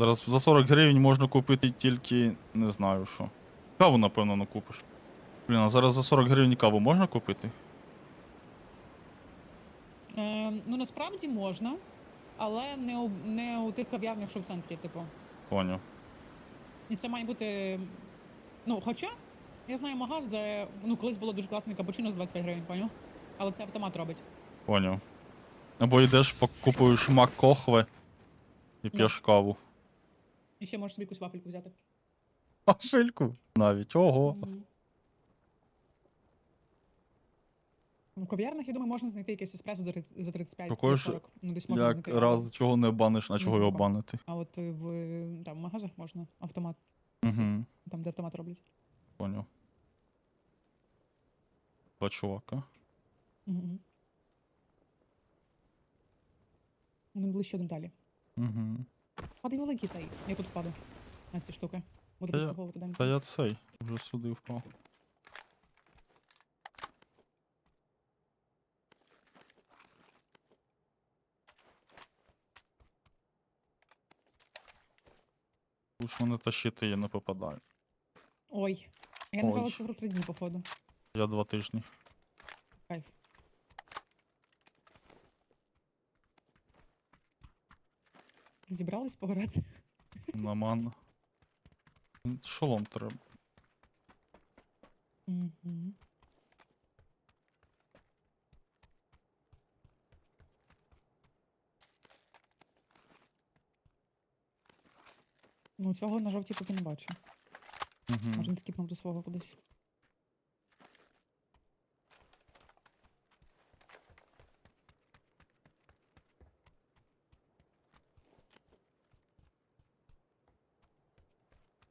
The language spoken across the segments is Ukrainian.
Зараз за 40 гривень можна купити тільки не знаю що. Каву, напевно, не купиш. Блін, а зараз за 40 гривень каву можна купити? Е, ну насправді можна, але не у, не у тих кав'ярнях, що в центрі, типу. Поняв. І це має бути. Ну, хоча, я знаю магаз, де ну, колись було дуже класний капучино з 25 гривень, поняв? Але це автомат робить. Поняв. Або йдеш, купуєш мак кохве і п'єш каву. І ще можеш собі якусь вафельку взяти. А навіть. Ого. Мгм. В кав'ярнях, я думаю, можна знайти якесь еспресо за трид- за 35 Такої ж, 40. Ну, десь можна Як знайти. раз чого не баниш, на чого його банити. А от е, в е, там, магазах можна автомат, Угу. там, де автомат роблять. Поняв. Два чувака. Угу. Один ближче, далі. Угу. Падай великий цей. Я тут впаду на ці штуки. Буду я- підслуховувати день. Та я цей. Вже сюди впав. Уж вони тащити я не попадаю. Ой. Я не грала Ой. цю гру три дні, походу. Я два тижні. Зібрались пограти? Наман. Шолом треба. Угу. Ну, цього на жовтій поки не бачу. Угу. Скіпнув до свого кудись.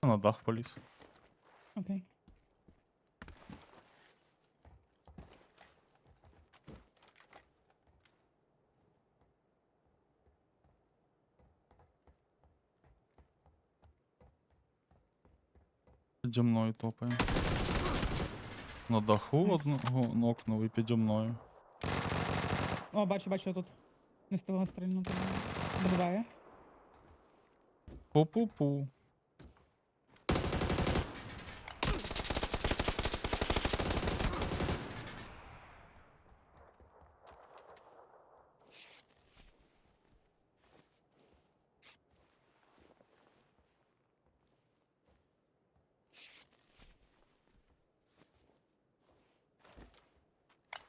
На дах поліз. Окей. Піді мною топає. На даху одного нокнув і піді мною. О, бачу, бачу тут. Не встигла стрільнути. Добиває. Пу-пу-пу.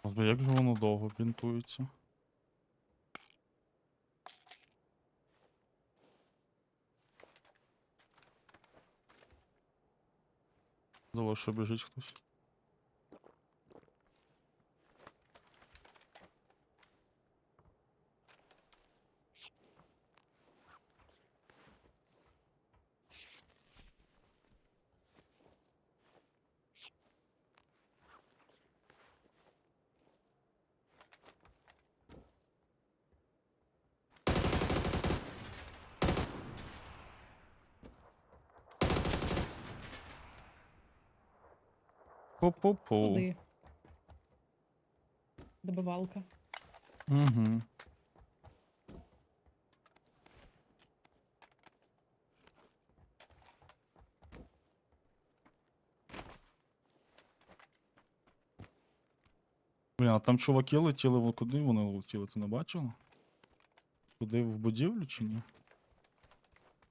Але як же воно довго бінтується? Дало що біжить хтось. Пу-пу-пу. Добивалка. Угу. Блін, а там чуваки летіли, куди вони летіли, ти не бачила? Куди в будівлю чи ні?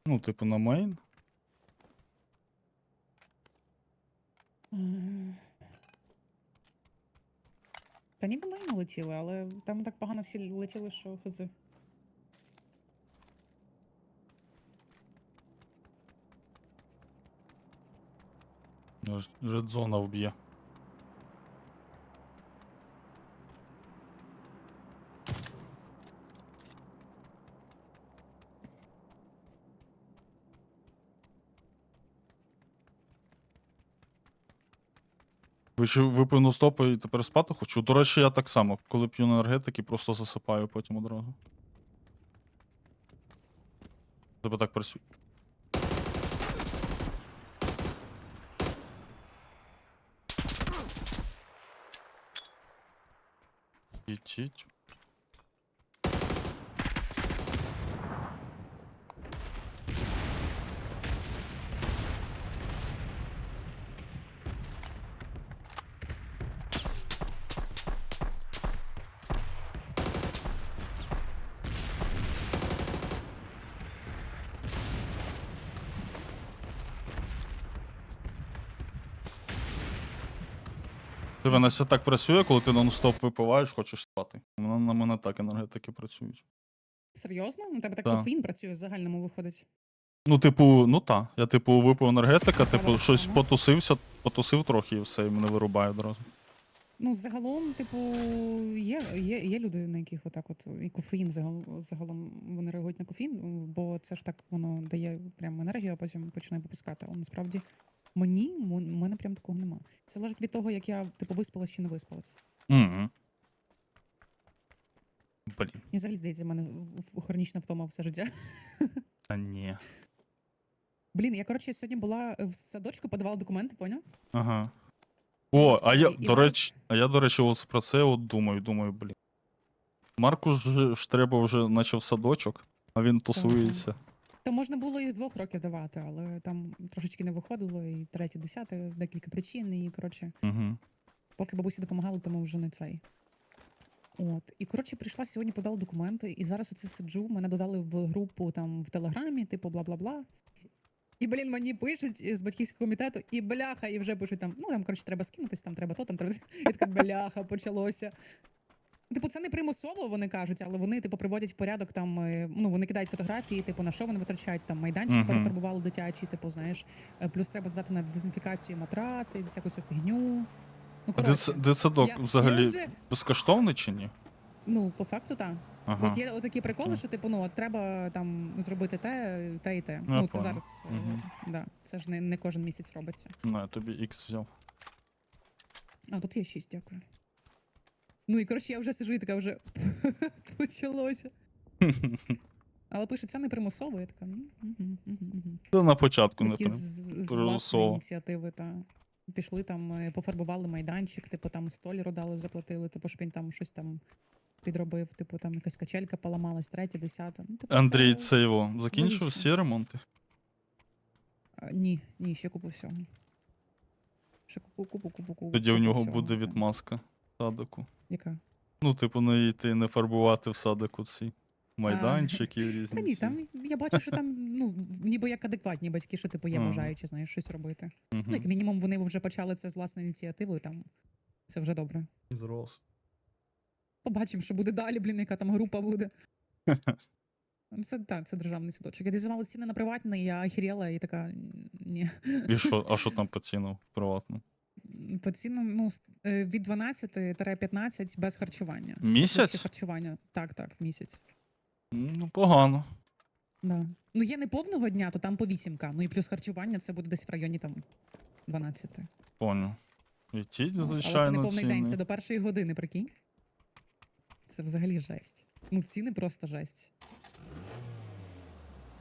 Ну, типу, на мейн. Та ніби ми летіли, але там так погано всі летіли, що хз. Редзона вб'є. Ви чи випив стопи і тепер спати хочу? До речі, я так само. Коли п'ю енергетики, просто засипаю потім одразу. Тебе так працює. Їдіть. Тебе Настя так працює, коли ти нон-стоп випиваєш, хочеш спати. Вона на мене так енергетики працюють. Серйозно? У тебе так Так. кофеїн працює в загальному виходить. Ну, типу, ну та. Я, типу, випив енергетика, типу, Але щось чому? потусився, потусив трохи і все, і мене вирубає одразу. Ну, загалом, типу, є, є, є люди, на яких отак от і кофеїн загалом, загалом вони реагують на кофеїн, бо це ж так воно дає прям енергію, а потім починає попускати. Але насправді мені в мене прям такого нема. Це залежить від того, як я типу виспалась чи не виспалась. Угу. Блін. Мені взагалі здається, в мене хронічна втома все життя. Та ні. Блін, я коротше сьогодні була в садочку, подавала документи, поняв? Ага. О, а я, І до зараз- речі, а я, до речі, от про це от думаю, думаю, блін. Марку ж, ж треба вже наче в садочок, а він тусується. То можна було і з двох років давати, але там трошечки не виходило, і третє, десяте, декілька причин, і коротше. Угу. Поки бабусі допомагали, тому вже не цей. От. І коротше, прийшла сьогодні, подала документи, і зараз оце сиджу. Мене додали в групу там в Телеграмі, типу бла бла бла. І, блін, мені пишуть з батьківського комітету, і бляха, і вже пишуть там, ну там, коротше, треба скинутись, там треба то, там треба. І така бляха, почалося. Типу, це не примусово, вони кажуть, але вони, типу, приводять в порядок там, е, ну, вони кидають фотографії, типу, на що вони витрачають там майданчик, Мгм. перефарбували дитячий, типу, знаєш. Е, Плюс треба здати на дезінфікацію матраци і всяку цю фігню. Ну, А дитс- коротше, дитсадок я- взагалі я вже- безкоштовний чи ні? Ну, по факту, так. Ага. От є отакі приколи, що типу, ну от треба там зробити те, те і те. Ну, Ну, це понял. зараз. Мгм. Да, це ж не, не кожен місяць робиться. Ну, я тобі X взяв. А тут є 6, дякую. Ну і коротше, я вже сижу і така вже почалося. Але пише, це не примусово, я така. Це на початку не з, з власної примусово. ініціативи та пішли там, е, пофарбували майданчик, типу там столяру дали, заплатили, типу, щоб він там щось там підробив, типу там якась качелька поламалась, третя, десята. Ну, типу, Андрій, це- це його закінчив логічно. всі ремонти? А, Ні, ні, ще купу всього. Ще купу, купу, купу, купу. Тоді у купу нього всього, буде так. відмазка в садику. Яка? Ну, типу, не йти, не фарбувати в садику ці майданчики різні. Та ні, ці. там я бачу, що там ну ніби як адекватні батьки, що типу є бажаючі, знаєш, щось робити. Мгм. Ну, як мінімум, вони вже почали це з власної ініціативи, там це вже добре. Зрос. Побачимо, що буде далі, блін, яка там група буде. Ну, Це так, це державний садочок. Я дізувала ціни на приватний, я охеріла і така. Ні. І що, а що там по цінам в приватному? По цінам ну, е, від 12-15 без харчування. Ще Місяць? харчування. Так, так, місяць. Ну, погано. Да. Ну, є не повного дня, то там по 8к. Ну і плюс харчування це буде десь в районі там 12. Поняв. І ті, От, Але це не звичайно, повний день, це до першої години, прикинь. Це взагалі жесть. Ну, ціни просто жесть.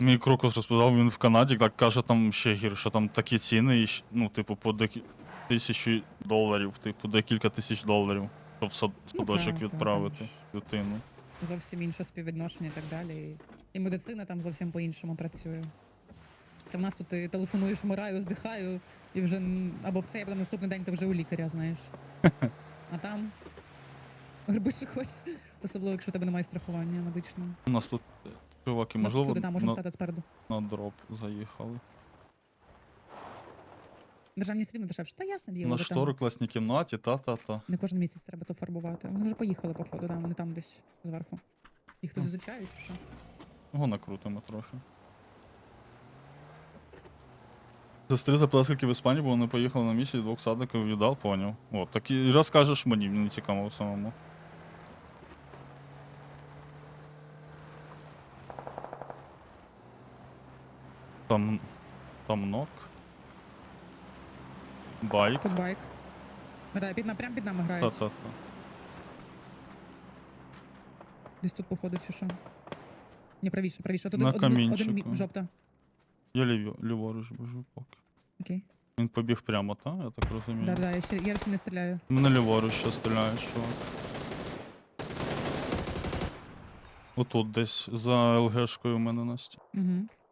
Мій Крокус розповідав, він в Канаді так каже, там ще гірше, там такі ціни, і, щ- ну, типу, по декі... тисячі доларів, типу, декілька тисяч доларів, щоб в сад... в Ну, садочок та, та, відправити дитину. Зовсім інше співвідношення і так далі. І, і медицина там зовсім по-іншому працює. Це в нас тут ти телефонуєш, вмираю, здихаю, і вже або в цей, або на наступний день ти вже у лікаря, знаєш. А там роби що. Особливо, якщо в тебе немає страхування медичного. У нас тут е, чуваки, можливо, туди, можемо на, стати спереду. на дроп заїхали. Державні все рівно дешевше. Та ясне діло. На ви штори там класній кімнаті, та-та-та. не кожен місяць треба то фарбувати. Вони вже поїхали, походу, да, вони там десь зверху. Їх тут М. зустрічають, чи що? Його накрутимо трохи. Сестри запитали, скільки в Іспанії, бо вони поїхали на місяць, двох садиків віддав, поняв. От, так і розкажеш мені, мені цікаво самому. Там. Там нок. Байк. Тут байк. Да, під, прям під нами грають. Та-та-та. Десь тут, походу, чи що. Ні, правіше, правіше. Тут На один, один, камінчику. мі- жовта. Я ліві, ліворуч біжу поки. Окей. Він побіг прямо, так? Я так розумію. Да, да, я ще, я ще не стріляю. Мене ліворуч ще стріляє, чувак. Отут десь за ЛГшкою у мене Настя. Угу.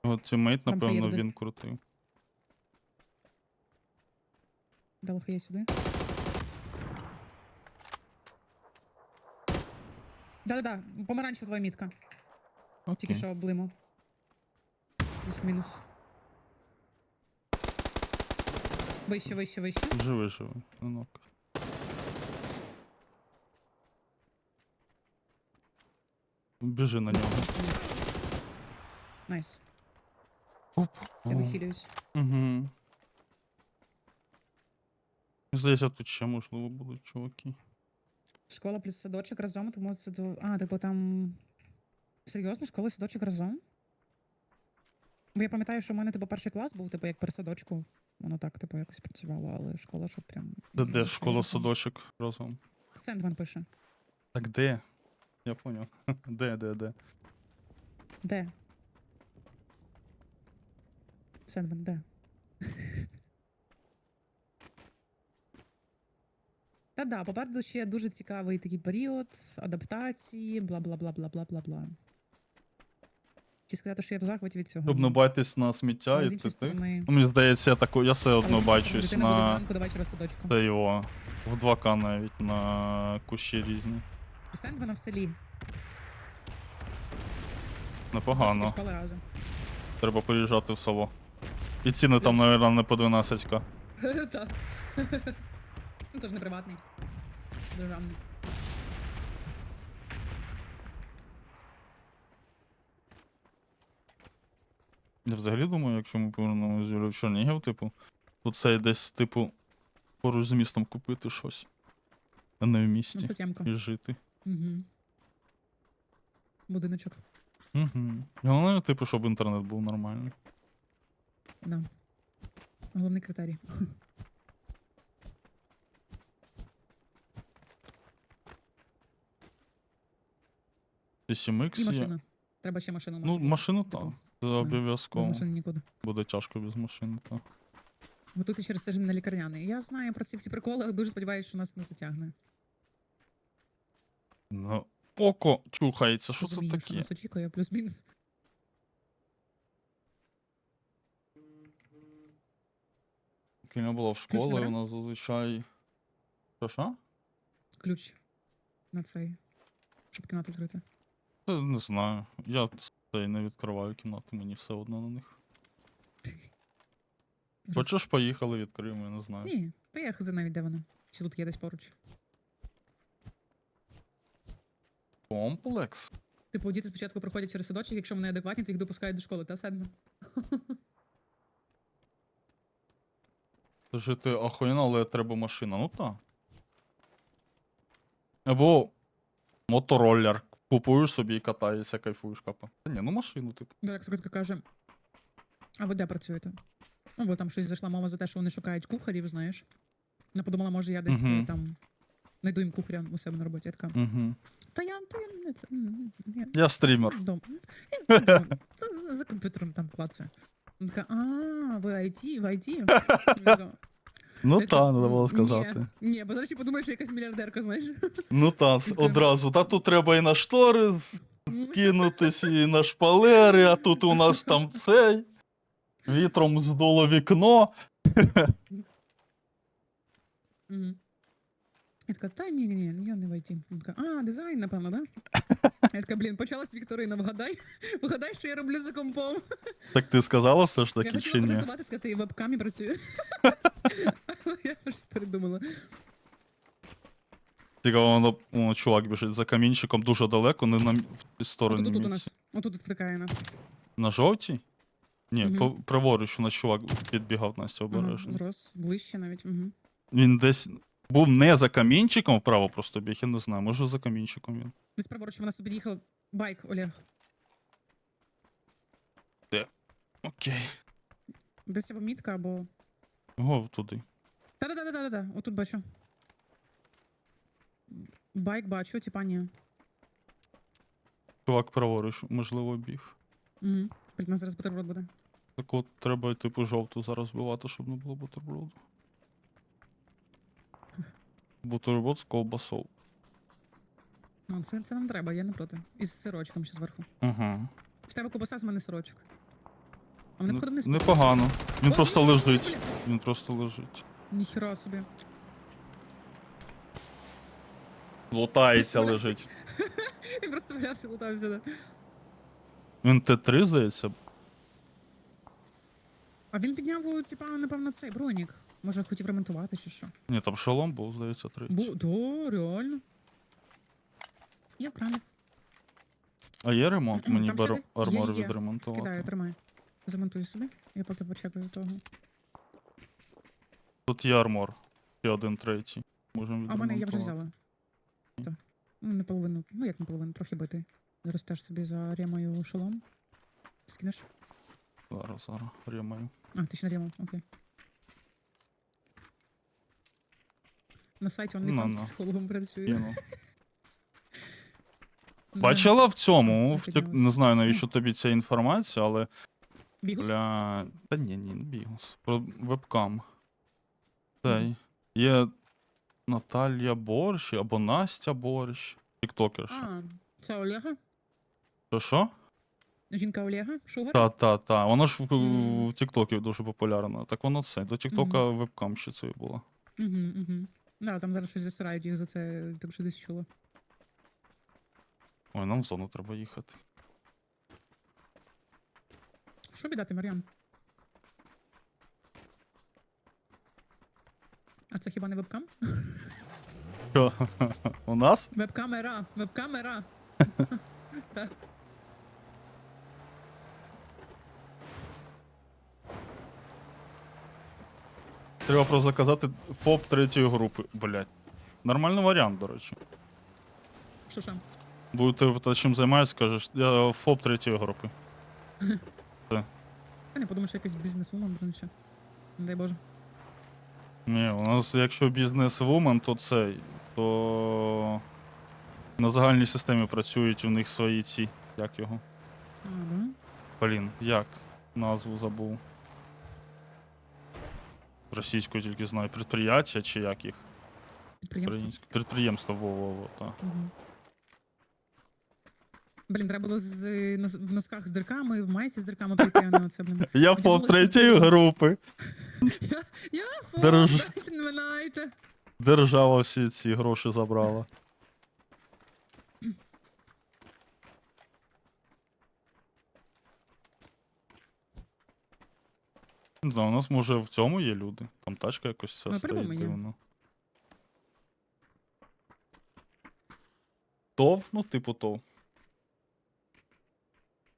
Його тімейт, Там напевно, він крутив. Дала я сюда. Да-да-да, помаранчева твоя мітка. Окей. Тільки що облимав. Плюс-мінус. Вище, вище, вище. Вже вижив. Ну, ну. Біжи на нього. Найс. Оп. Я дохилююсь. Угу. Здається, тут ще можливо будуть чуваки. Школа плюс садочок разом, тому до. А, типу там. Серйозно, школа і садочок разом? Бо я пам'ятаю, що в мене типу перший клас був, типу, як при садочку. Воно так, типу, якось працювало, але школа, щоб прям. Де, де школа садочок разом? Сендман пише. Так де? Я поняв. Де, де, де? Де? Сендман, де? Та да, попереду ще дуже цікавий такий період адаптації, бла бла бла бла бла бла бла. Чи сказати, що я в захваті від цього? Ні. на сміття і ти. Ну, мені здається, я таку, я все одно бачусь на. зранку до вечора садочку. Це його. В 2К навіть на кущі різні. Сендмана в селі. Непогано. Треба переїжджати в село. І ціни там, мабуть, не по 12к. Так. Ну, тож не приватний. Державний. Я взагалі думаю, якщо ми повернемося в Чернігів, типу, то це десь, типу, поруч з містом купити щось. А не в Ну, місті. це. І жити. Угу. Будиночок. Угу. Головне, типу, щоб інтернет був нормальний. Да. Головний критерій. І 7X І є. машина. Треба ще машину Ну, мати. машину Типу, так. Це Без обов'язково. машини нікуди. Буде тяжко без машини, так. Готуйте через тиждень на лікарняний. Я знаю про ці всі приколи, але дуже сподіваюся, що нас не затягне. Ну, око чухається, що це Розумію, що таке? нас очікує, плюс-мінус. Коли була в школі, нас зазвичай. Що що? Ключ на цей. Щоб кімнату відкрити. Та не знаю. Я це не відкриваю кімнати, мені все одно на них. Хочеш, поїхали, відкриємо, я не знаю. Ні, та я хз навіть де вона. Чи тут є десь поруч. Комплекс? Типу, діти спочатку проходять через садочок, якщо вони адекватні, то їх допускають до школи, та седно. Жити охуєнно, але треба машина. Ну так. Або мотороллер. Купуєш собі і катаєшся, кайфуєш капа. Та ні, ну машину, типу. Директорка така каже: А ви де працюєте? Ну, бо там щось зайшла мова за те, що вони шукають кухарів, знаєш. Вона подумала, може, я десь Мгм. е, там знайду їм кухаря у себе на роботі. Я така. Угу. Та я, та я не це. м, Я, Я стрімер. вдома. Я вдома. Та за- За комп'ютером там клацаю. Вона така, а, ви IT, в IT? Я така, Ну «Та та, треба було сказати. Ні, ні, бо зараз ще подумаєш, що якась мільярдерка, знаєш. Ну та, одразу. Та тут треба і на штори скинутись, і на шпалери, а тут у нас там цей. Вітром здуло вікно. Я така, та ні, ні, я не в IT. Така, а, дизайн, напевно, да? Я така, блін, почалась Вікторина, вгадай. Вгадай, що я роблю за компом. Так ти сказала все ж таки чи хотіла ні? пожартувати, сказати, я вебкамі працюю. Я щось передумала. Цікаво, воно, воно чувак біжить за камінчиком дуже далеко, не на м- в тій стороні. Отут у нас. Отут втикає нас. На жовтій? Ні, Мгм. по, праворуч у нас чувак підбігав Настя Ага, обережно. зрос. Ближче навіть. Угу. Він десь був не за камінчиком вправо просто біг, я не знаю, може за камінчиком він. Десь праворуч вона собі їхала. Байк, Олег. Окей. Десь або мітка, або. Го туди. Та-да-да-да-да-да. Отут бачу. Байк бачу, типа ні. Чувак праворуч, можливо, біг. Угу. Блін, нас зараз бутерброд буде. Так от треба, типу, жовту зараз вбивати, щоб не було бутерброду. Бутерброд з ковбасою. Ну, це, це нам треба, я не проти. І з сирочком ще зверху. Угу. В тебе кубаса з мене сирочок. А вони походу вниз. непогано. Він О, просто ні, лежить. Він просто лежить. Ніхера собі. Лутається, лежить. Він просто валявся, лутався. Да. Він Т3, здається. А він підняв, о, типа, напевно, цей бронік. Може, хотів ремонтувати чи що. Ні, там шолом був, здається, третій. Бу, да, реально. Я правильно. А є ремонт? Мені Там бар... ще де- армор є, є. відремонтувати. Скидаю, тримай. Замонтую собі. Я поки почекаю того. Тут є армор. Ще один третій. Можемо А мене я вже взяла. Так. Ну, не половину. Ну, як не половину, трохи битий. Зараз теж собі за ремою шолом. Скинеш? Зараз, зараз. Ремаю. А, ти ще на рему, окей. На сайті Ну, OnlyFans ну. психологом працює. Кину. Бачила в цьому, в тік... не знаю навіщо тобі ця інформація, але. Бігус? Бля. Та ні, ні, бігус. Про вебкам. Цей. Є Наталія Борщ або Настя Борщ. Тіктокерша. А, це Олега? Що що? Жінка Олега? Шугар? Та, та, та. Воно ж в, Мгм. в Тіктокі дуже популярно. Так воно це. До Тіктока вебкамщицею була. Угу, угу. Да, там зараз щось засирають їх за це, так що десь чула. Ой, нам в зону треба їхати. Що віддати, Мар'ян? А це хіба не вебкам? Що? У нас? Веб-камера! Веб-камера! Так. Треба просто заказати ФОП третьої групи. Блять. Нормальний варіант, до речі. Що що? Будете питати, чим займаюся, скажеш, я ФОП третьої групи. Я не подумаю, що якийсь бізнес-вумен, блин, дай Боже. Ні, у нас, якщо бізнес-вумен, то цей, то на загальній системі працюють у них свої ці. Як його? Угу. Блін, як? Назву забув. Російською тільки знаю. Підприяття чи як їх? Підприємство. Підприємство во-во-во, так. Угу. Блін, треба було з, в носках з дирками, в майці з дирками прийти, не блін. Я б третьої групи. Я Дорож- дайте, не минайте. Держава всі ці гроші забрала. Не знаю, у нас може в цьому є люди. Там тачка якось Ну, стоїть дивно. Тов? Ну, типу тов.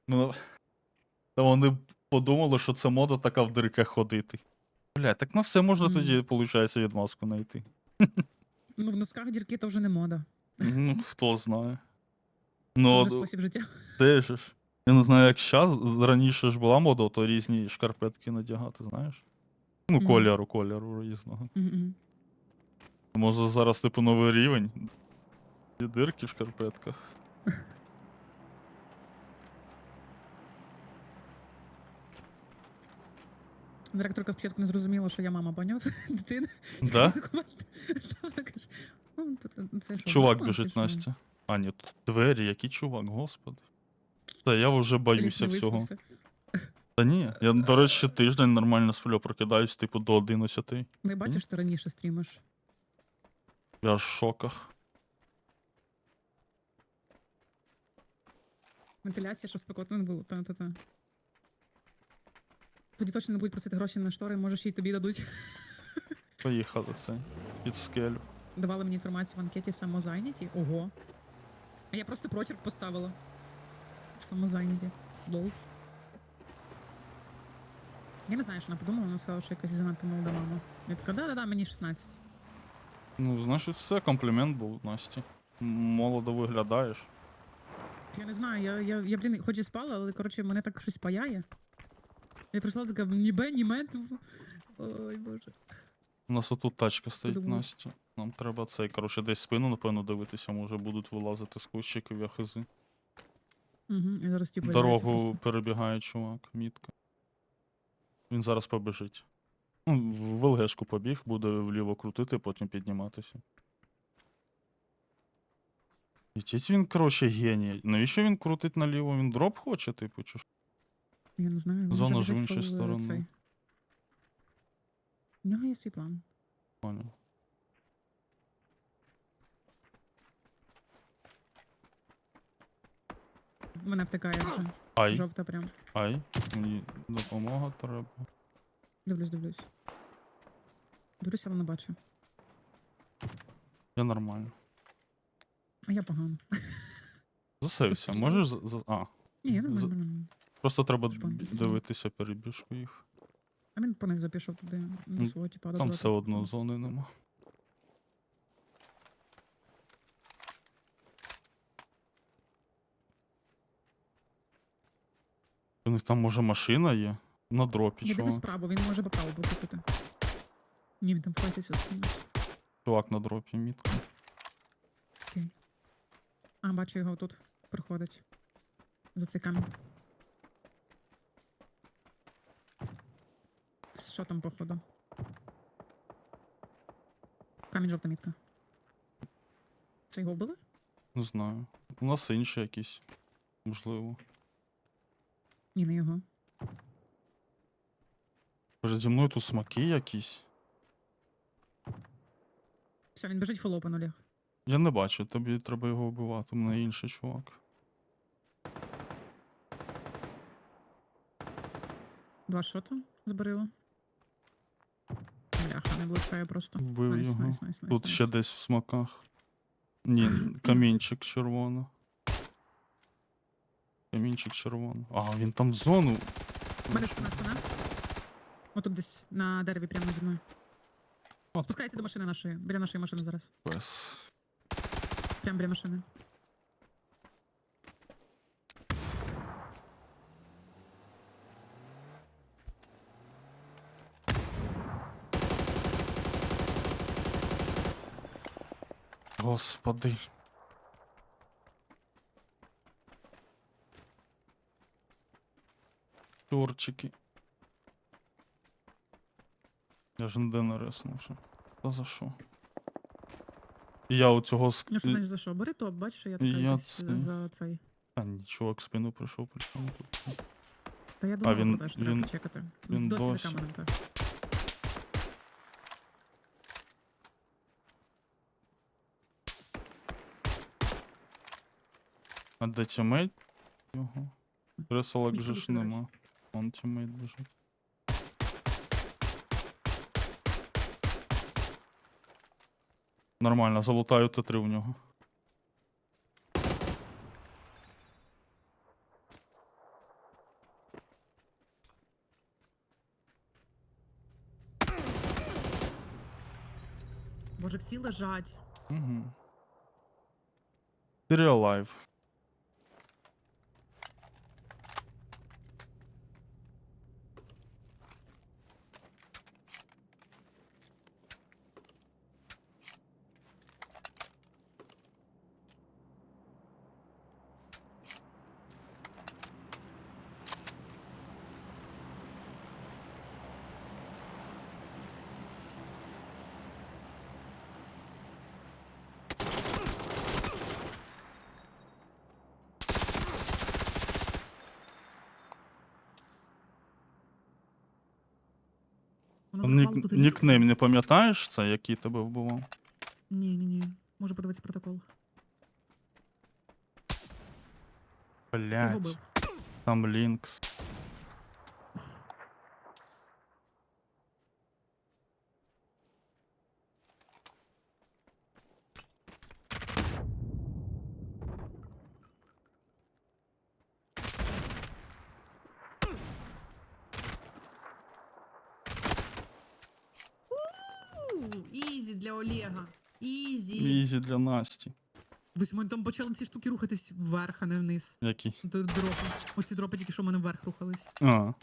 Ну. Та вони подумали, що це мода така в дирках ходити. Бля, так на все можна Мгм. тоді, виходить, відмазку знайти. Ну, в носках дірки то вже не мода. Ну, хто знає. Ну, д- спосіб життя. теж. ж. Я не знаю, як зараз. Раніше ж була мода, то різні шкарпетки надягати, знаєш? Ну, кольору, кольору різного. Може зараз, типу, новий рівень. І дирки в шкарпетках. Директорка спочатку не зрозуміла, що я мама, поняв? Дитини. Да? «Ну, то- це що, Чувак документ біжить, чи? Настя. А, ні, тут двері, який чувак, господи. Та я вже боюся не всього. виспався. Та ні, я, до речі, тиждень нормально сплю, прокидаюсь, типу, до 11. Не бачиш, ти раніше стрімиш. Я в шоках. Вентиляція, щоб спекотно не було. Та-та-та. Тоді точно не будуть просити гроші на штори, може ще й тобі дадуть. Поїхали це. Під скелю. Давали мені інформацію в анкеті самозайняті. Ого. А я просто прочерк поставила. Самозайняті. Лол. Я не знаю, що вона подумала, вона сказала, що якась занадто молода мама. Я така, да-да-да, мені 16. Ну, значить, все, комплімент був Насті. Молодо виглядаєш. Я не знаю, я, я, я блін, хоч і спала, але коротше, мене так щось паяє. Я прийшла така, ні бе, ні ме. типу. Ой, боже. У нас отут тачка стоїть, Подумала. Настя. Нам треба цей, коротше, десь спину, напевно, дивитися, може будуть вилазити з кущиків яхизи. Угу, я зараз типу Дорогу перебігає чувак, мітка. Він зараз побіжить. Ну, в ЛГшку побіг, буде вліво крутити, потім підніматися. Ітіть він, коротше, геній. Навіщо він крутить наліво? Він дроп хоче, типу, чи що? Я не знаю. Зона ж в іншій стороні. У нього є свій план. Понял. Мене втикає вже. Ай, Жовта прям. ай, мені допомога треба. Дивлюсь, дивлюсь. Дивлюсь, але не бачу. Я нормально. А я погано. Постійно. можеш за. за- А, Ні, я За- нормально. Просто треба дивитися перебіжку їх. А він понизу пішов туди, до Ну, свого типа. Там все одно зони нема. У них там може машина є? На дропі, чувак. справа, він може по праву тут. Ні, він там файтиться з кимось. Чувак на дропі мітка. А, бачу його тут. Приходить. За цей камінь. Що там, походу? Камінь жовта мітка. Це його вбили? Не знаю. У нас інші якісь. Можливо. Ні, не його. Переді мною тут смаки якісь. Все, він біжить фул опен, Олег. Я не бачу, тобі треба його вбивати, у мене інший чувак. Два шота зберила. Не влучає просто. Вбив Найс, його. найс, найс, найс, Тут найс. ще десь в смаках. Ні, камінчик червоно. Камінчик червоно. А, він там в зону. Мене спина, спина. Отут десь на дереві прямо зі мною. От. Спускайся до машини нашої. Біля нашої машини зараз. Пес. Прямо біля машини. Господи. Чорчики. Я ж ніде не реснув ще. Та за що? Я у цього ск... Ну що значить за що? Бери топ, бачиш, що я така Я якась це- за цей. А, ні, чувак спину прийшов, причому тут. Та я думаю, він- теж треба він- почекати. він Досі досі. за каменем так. А де тімейт? Його. Міг же ж нема. Вон тімейт біжить. Нормально, залутаю Т3 в нього. Боже, всі лежать. Угу. Serial Life. Нік... Нікнейм не пам'ятаєш це, який тебе вбивав? Ні, ні, ні. Можу подивитися протокол. Ти його Блять. бив. Там Лінкс. 18. Ось у там почали ці штуки рухатись вверх, а не вниз. Які? Дропи. Оці дропи тільки що в мене вверх рухались. А.